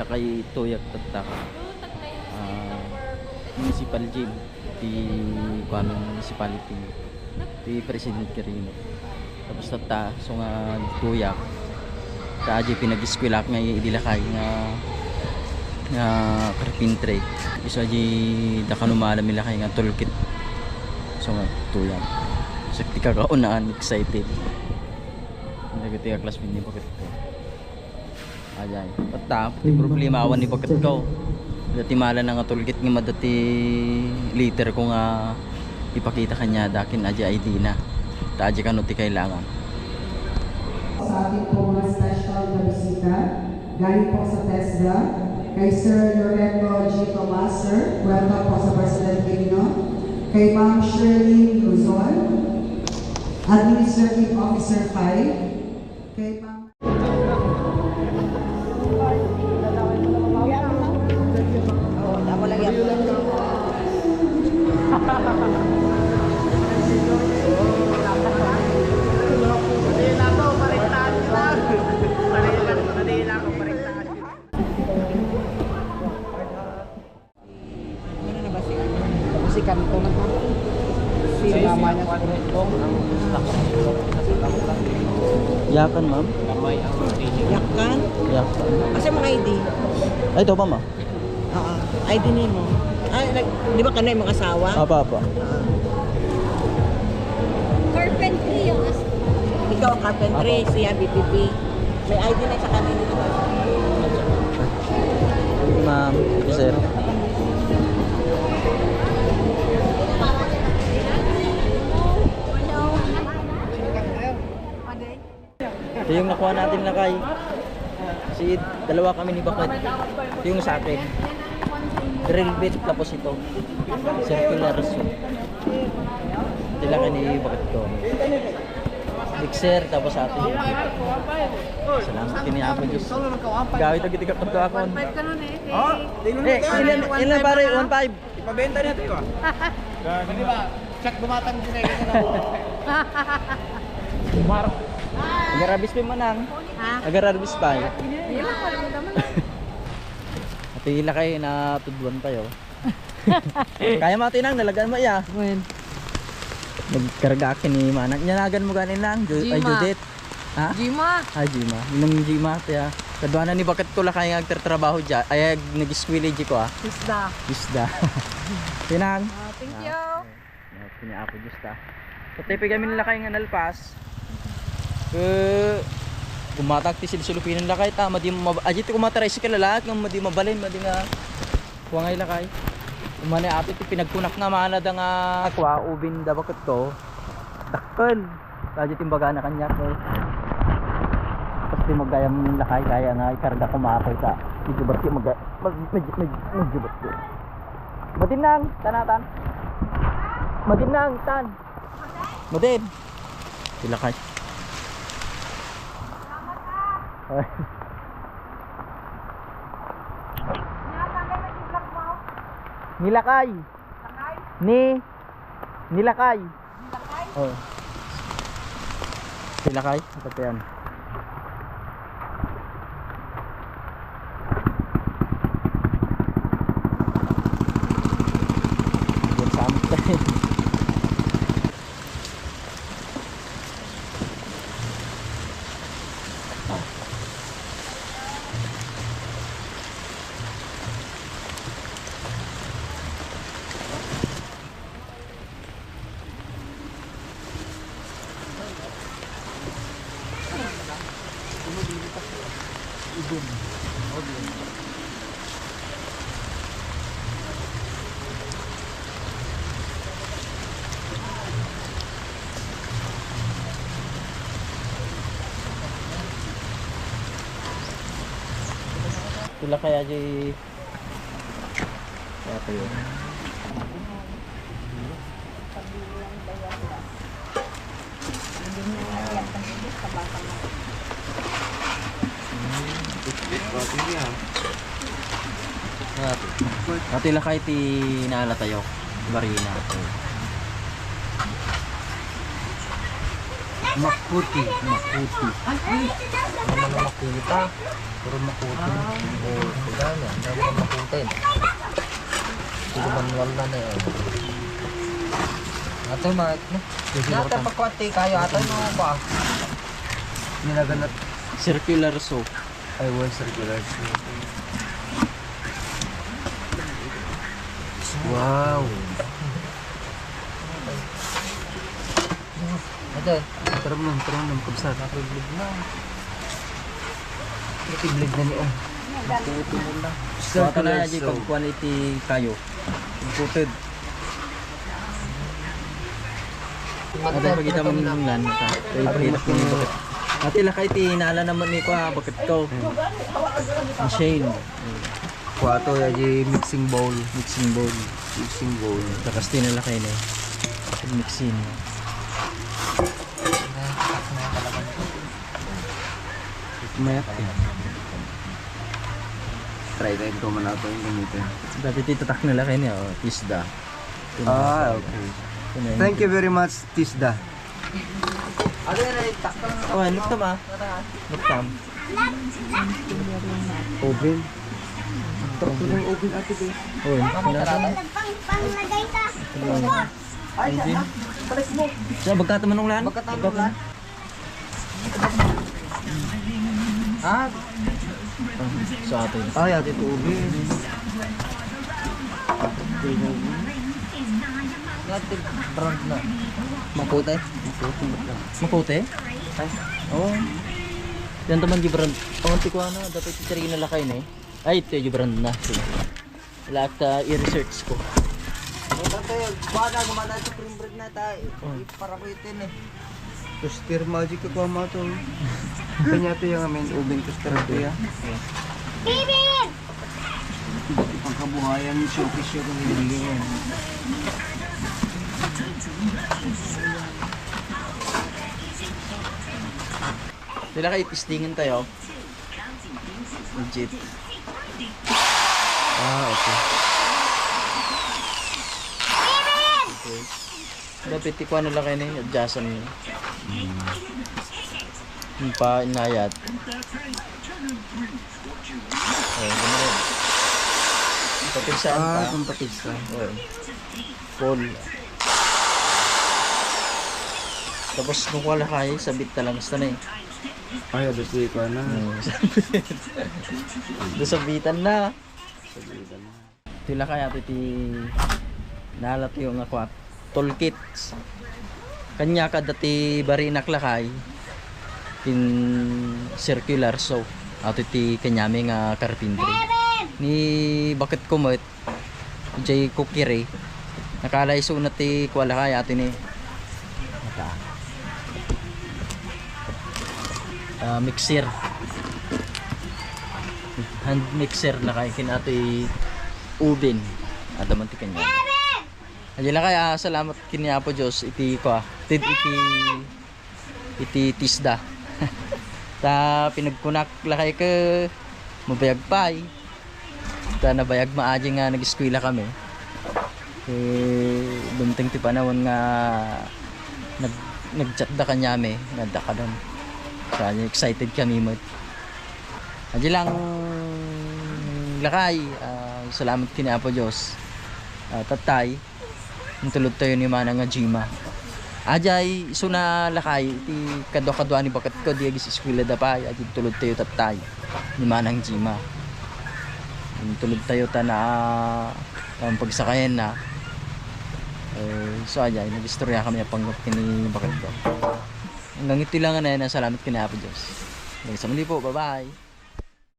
lakay tuyak tatak. Ah municipal gym. Di kuan municipality. Di president Quirino tapos tata so nga tuyak ta aji pinag-eskwela nga idilakay nga nga carpentry isa aji da kanumala milakay nga toolkit. So nga tuyak so ti kakaunaan excited. Nagati ka class ni bakit ko. Ajay. Pata, pati problema awan ni bakit ko. Dati mala na nga tulgit nga madati later ko nga ipakita kanya dakin aja ID na. Ta aja kano ti kailangan. sa ating po mga special na bisita. Galing po sa TESDA, kay Sir Lorenzo G. Tomas, sir. Welcome po sa President Quirino. Kay Ma'am Shirley Luzon, Administrative Officer 5. Kay Ma'am Yakan ma'am. Yakan? Yakan. Kasi mga ID. Ay, ito pa ma. Oo. ID ni mo. Ay, like, di ba kanay mga asawa? Apa apa. Carpentry yung Ikaw ang carpentry, siya BPP. May ID na sa kanila. Nakuha natin na kay si dalawa kami ni Bakit. Ito yung sa akin. Drill bit tapos ito. Circular suit. Sila ka ni Bakit ko. Mixer tapos atin. Salamat kini ako Diyos. Gawit ang gitigap ng ako. Oh, Eh, ilan, ilan pare? 1.5. Ipabenta na ito ah. Hindi ba? Check bumatang din eh. Agarabis pa man ang. Ha? Agarabis pa. Hindi lang ko lang naman. At ila kayo na tudwan pa yo. Kaya mo tinang nalagan mo ya. When? Nagkarga akin ni manang. Nyanagan mo ganin lang. Ju ay. Judith. Ha? Jima. Ay Jima. Inong Jima tiya. Kadwana ni bakit ko la kaya nagtatrabaho dyan. Ay nag-squillage ko ah. Isda. Isda. tinang. Ah, thank you. Kini ako Diyos ta. Patay pa kami nila kayo nga nalpas. Eh, kumatag ti silsilupinan lakay ta, madi mab aji ti kumataray si kalalak ng madi mabalin, madi nga kuwangay lakay. Umane ato ti pinagkunak nga mana da nga kwa ubin da bakit to. Dakkel. Aji ti baga na kanya ko. Tapos ti magayam lakay kaya nga ikarga kumakoy ta. Di berarti mag mag mag mag Madinang, tanatan. Madinang, tan. Madin. Sila kay. Ay. Nilakay. Ni Nilakay. Oh. Nilakay? Ito yan. Yan sa amin tayo. Sila kaya di Kaya tayo. Ati la kay ti naala tayo. Barina. Makuti. Makuti. Naman na makita. Puro makuti. Oo, kaya Naman na makutin. Puro manual na na yun. Ato mak, no? Nata pagkwati kayo ato no ba? Nilaganat Circular saw. ay was circular. Wow. Ada, terus nang terus nang kubsa nakiblig na. Nakiblig na ni oh. Makuti mo lang. So, ito na yung pag quality kayo. Imported. Ada pag kita mo nung lan ka. Favorite ko ni bakit. Ati lakay ti nala naman ni ko ha, bakit ko. Machine. Kuato ya di mixing bowl. Mixing bowl. Mixing bowl. Takas ti nalakay na eh. Mixing. Mayak eh. Try din ko man ato yung gamitin. Dati ti tatak nalakay niya. Oh, isda. Ito na. Ah, okay. Yun. Thank you very much, Tisda. Ano yan ay takang Oh, nuktam ah. Nuktam. oven? Takto ng oven ate. Oh, nuktam. Panglagay ka. Ay, palis mo. Sa bagkata man nung lan? Magkatanong lang. Ah, Sa atin. ay ate oven. Natin brand na. Makote? Makote. Makote? Ay, Oo. Oh. Yan taman di brand. Oh, ti ko ano, dapat itiri na lakay na eh. Ay, ito yung brand na. Lahat uh, i-research ko. Dati, bana gumana sa cream bread na tayo. Para ko itin eh. Toaster magic ka kwa mato. Kanya to yung amin oven toaster to ya. Bibin! Pangkabuhayan ni showcase yung hinilingan. Sila kayo testingin tayo. Legit. Ah, okay. Okay. Dapat ikuha na lang kayo na adjustan niyo. Yung pa inayat. Oh, gano'n. Papigsaan pa. Ah, kung patis ka. Oh. Full. Tapos nung wala kayo, sabit na lang. Basta na eh. Ay, di ko na. Doon sa bitan na. Tila kaya ti nalat yung ako toolkits. Kanya ka dati bari naklakay in circular so ato ti kanyami nga carpentry. Ni bakit kumot jay kukire nakalay so na ti kwala kay ato ni. Ah, mixer. Hand mixer na kay kin ato oven. At man ti kanya Ayan lang kaya salamat kini Apo Diyos iti ko ah. iti iti iti tisda. Ta pinagkunak lakay ke mabayag pa eh. ta nabayag maaji nga nag-eskwela kami. Eh bunting ti panahon nga nag nagchat da kanyami nada ka doon kaya excited kami mo. Aji lang lakay ah, salamat kini Apo Diyos. Ah, tatay tulod tayo ni mana nga Jima Ajay iso na lakay ti kadwa kadwa ni bakat ko di agis eskwela da pa ajay tulod tayo tatay ni manang Jima tulod tayo ta na ang pagsakayan na. Eh, so ajay nagistorya kami ang panggap kini bakat ko. Hanggang ito lang na yan salamat kini Apo Diyos. Hanggang po bye bye